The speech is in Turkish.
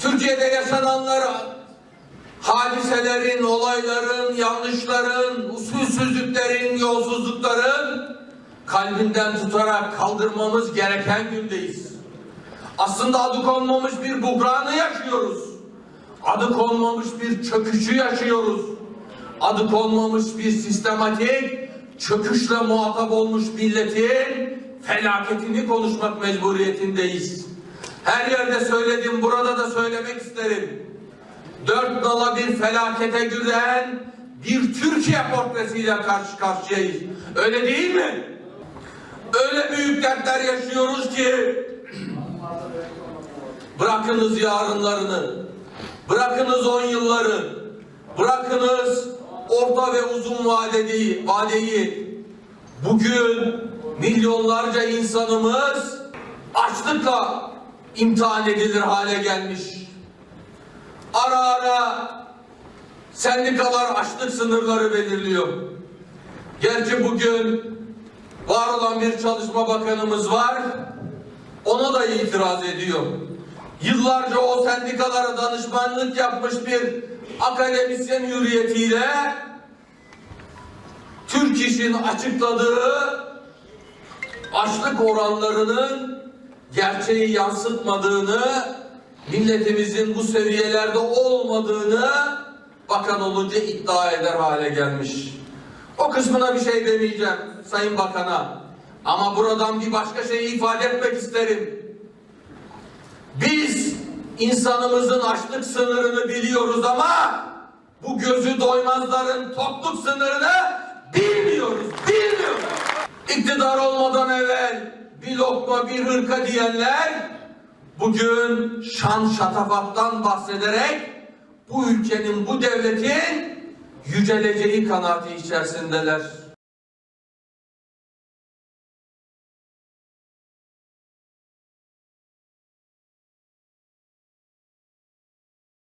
Türkiye'de yaşananları, hadiselerin, olayların, yanlışların, usulsüzlüklerin, yolsuzlukların kalbinden tutarak kaldırmamız gereken gündeyiz. Aslında adı konmamış bir buhranı yaşıyoruz. Adı konmamış bir çöküşü yaşıyoruz. Adı konmamış bir sistematik çöküşle muhatap olmuş milletin felaketini konuşmak mecburiyetindeyiz. Her yerde söyledim, burada da söylemek isterim. Dört nala bir felakete gülen bir Türkiye portresiyle karşı karşıyayız. Öyle değil mi? Öyle büyük dertler yaşıyoruz ki bırakınız yarınlarını, bırakınız on yılları, bırakınız orta ve uzun vadeli, vadeyi. Bugün milyonlarca insanımız açlıkla imtihan edilir hale gelmiş. Ara ara sendikalar açlık sınırları belirliyor. Gerçi bugün var olan bir çalışma bakanımız var. Ona da itiraz ediyor. Yıllarca o sendikalara danışmanlık yapmış bir akademisyen hürriyetiyle Türk İş'in açıkladığı açlık oranlarının gerçeği yansıtmadığını, milletimizin bu seviyelerde olmadığını bakan olunca iddia eder hale gelmiş. O kısmına bir şey demeyeceğim Sayın Bakan'a. Ama buradan bir başka şeyi ifade etmek isterim. Biz insanımızın açlık sınırını biliyoruz ama bu gözü doymazların tokluk sınırını. İktidar olmadan evvel bir lokma bir hırka diyenler bugün şan şatafattan bahsederek bu ülkenin, bu devletin yüceleceği kanaati içerisindeler.